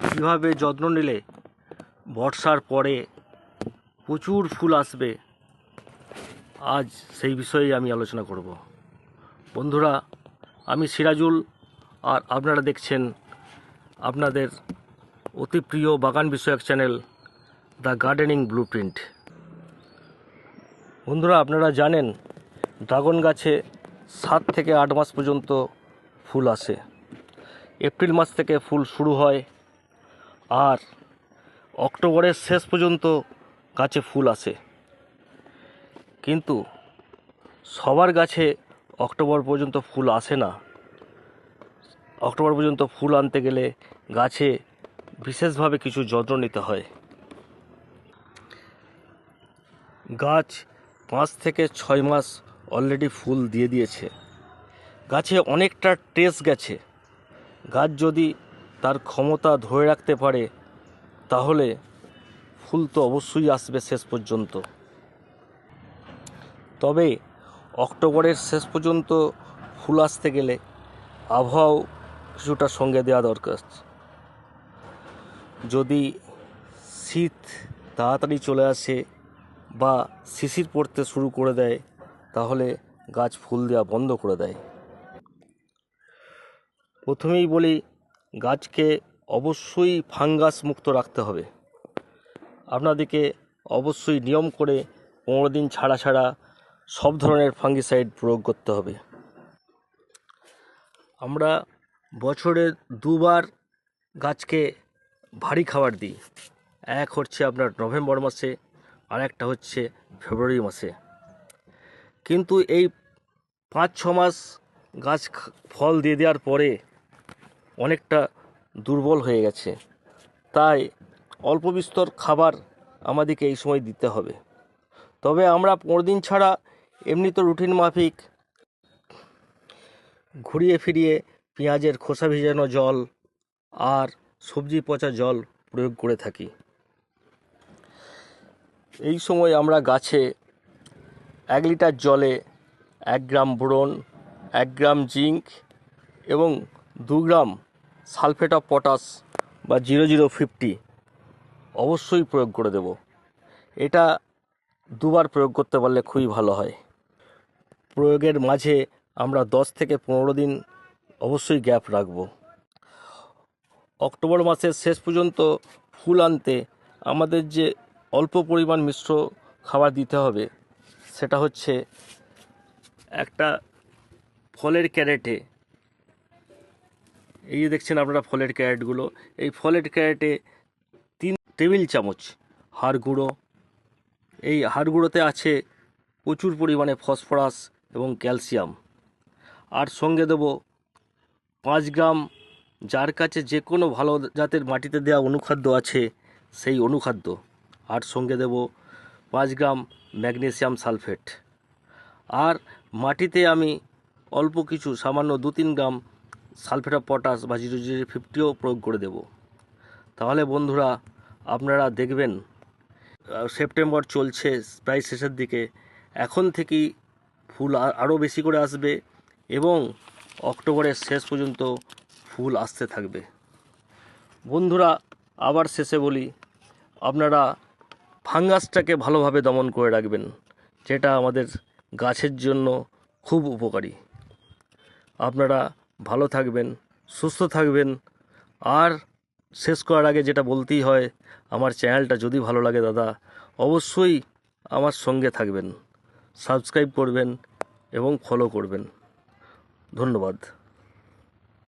কীভাবে যত্ন নিলে বর্ষার পরে প্রচুর ফুল আসবে? আজ সেই বিষয়ে আমি আলোচনা করব। বন্ধুরা, আমি সিরাজুল আর আপনারা দেখছেন আপনাদের অতি প্রিয় বাগান বিষয়ক চ্যানেল দ্য গার্ডেনিং ব্লুপ্রিন্ট। বন্ধুরা, আপনারা জানেন ড্রাগন গাছে সাত থেকে আট মাস পর্যন্ত ফুল আসে। এপ্রিল মাস থেকে ফুল শুরু হয় আর অক্টোবরের শেষ পর্যন্ত গাছে ফুল আসে। কিন্তু সবার গাছে অক্টোবর পর্যন্ত ফুল আসে না। অক্টোবর পর্যন্ত ফুল আনতে গেলে গাছে বিশেষভাবে কিছু যত্ন নিতে হয়। গাছ পাঁচ থেকে ছয় মাস অলরেডি ফুল দিয়ে দিয়েছে। গাছে অনেকটা টেস গেছে। গাছ যদি তার ক্ষমতা ধরে রাখতে পারে, তাহলে ফুল তো অবশ্যই আসবে শেষ পর্যন্ত। তবে অক্টোবরের শেষ পর্যন্ত ফুল আসতে গেলে আবহাওয়াও কিছুটা সঙ্গে দেওয়া দরকার। যদি শীত তাড়াতাড়ি চলে আসে বা শিশির পড়তে শুরু করে দেয়, তাহলে গাছ ফুল দেওয়া বন্ধ করে দেয়। প্রথমেই বলি গাছকে অবশ্যই ফাঙ্গাস মুক্ত রাখতে হবে। আপনাদেরকে অবশ্যই নিয়ম করে পনেরো দিন ছাড়া ছাড়া সব ধরনের ফাঙ্গিসাইড প্রয়োগ করতে হবে। আমরা বছরে দুবার গাছকে ভারী খাবার দিই। এক হচ্ছে আপনার নভেম্বর মাসে, আর একটা হচ্ছে ফেব্রুয়ারি মাসে। কিন্তু এই পাঁচ ছ মাস গাছ ফল দিয়ে দেওয়ার পরে অনেকটা দুর্বল হয়ে গেছে। তাই অল্প বিস্তর খাবার আমাদেরকে এই সময় দিতে হবে। তবে আমরা পনেরো দিন ছাড়া এমনি তো রুটিন মাফিক ঘুরিয়ে ফিরিয়ে পেঁয়াজের খোসা ভিজানো জল আর সবজি পচা জল প্রয়োগ করে থাকি। এই সময় আমরা গাছে এক লিটার জলে এক গ্রাম বোরন, এক গ্রাম জিঙ্ক এবং দু গ্রাম সালফেট অফ পটাশ বা জিরো জিরো ফিফটি অবশ্যই প্রয়োগ করে দেব। এটা দুবার প্রয়োগ করতে পারলে খুবই ভালো হয়। প্রয়োগের মাঝে আমরা দশ থেকে পনেরো দিন অবশ্যই গ্যাপ রাখব। অক্টোবর মাসের শেষ পর্যন্ত ফুল আনতে আমাদের যে অল্প পরিমাণ মিশ্র খাবার দিতে হবে, সেটা হচ্ছে একটা ফলের ক্যারেটে এই যে দেখছেন আপনারা ফলের ক্যারেটগুলো, এই ফলের ক্যারেটে তিন টেবিল চামচ হাড় গুঁড়ো, এই হাড় গুঁড়োতে আছে প্রচুর পরিমাণে ফসফরাস এবং ক্যালসিয়াম। আর সঙ্গে দেব পাঁচ গ্রাম, যার কাছে যে কোনো ভালো জাতের মাটিতে দেওয়া অনুখাদ্য আছে, সেই অনুখাদ্য। আর সঙ্গে দেব পাঁচ গ্রাম ম্যাগনেসিয়াম সালফেট। আর মাটিতে আমি অল্প কিছু, সামান্য দু তিন গ্রাম সালফেট অফ পটাশ বা জিরো জিরো ফিফটিও প্রয়োগ করে দেব। তাহলে বন্ধুরা, আপনারা দেখবেন সেপ্টেম্বর চলছে প্রায় শেষের দিকে। এখন থেকেই ফুল আরও বেশি করে আসবে এবং অক্টোবরের শেষ পর্যন্ত ফুল আসতে থাকবে। বন্ধুরা, আবার শেষে বলি, আপনারা ফাঙ্গাসটাকে ভালোভাবে দমন করে রাখবেন, যেটা আমাদের গাছের জন্য খুব উপকারী। আপনারা ভালো থাকবেন, সুস্থ থাকবেন। আর শেষ করার আগে যেটা বলতেই হয়, আমার চ্যানেলটা যদি ভালো লাগে দাদা, অবশ্যই আমার সঙ্গে থাকবেন, সাবস্ক্রাইব করবেন এবং ফলো করবেন। ধন্যবাদ।